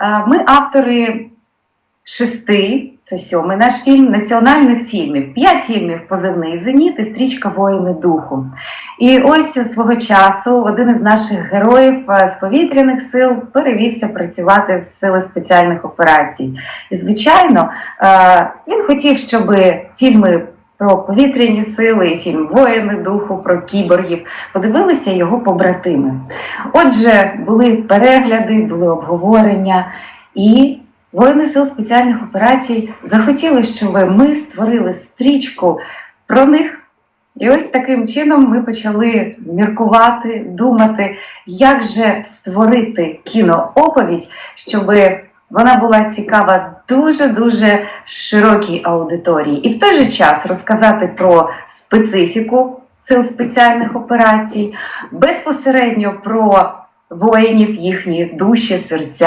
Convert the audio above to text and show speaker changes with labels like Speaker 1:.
Speaker 1: Е, Ми автори шести, це сьомий наш фільм, національних фільмів. П'ять фільмів Позивний Зеніт і стрічка Воїни духу. І ось свого часу один із наших героїв е, з повітряних сил перевівся працювати в сили спеціальних операцій. І, звичайно, е, він хотів, щоб фільми про повітряні сили і фільм Воїни духу про кіборгів подивилися його побратими. Отже, були перегляди, були обговорення, і воїни сил спеціальних операцій захотіли, щоб ми створили стрічку про них. І ось таким чином ми почали міркувати, думати, як же створити кінооповідь, щоб вона була цікава дуже-дуже широкій аудиторії. І в той же час розказати про специфіку сил спеціальних операцій, безпосередньо про воїнів, їхні душі, серця.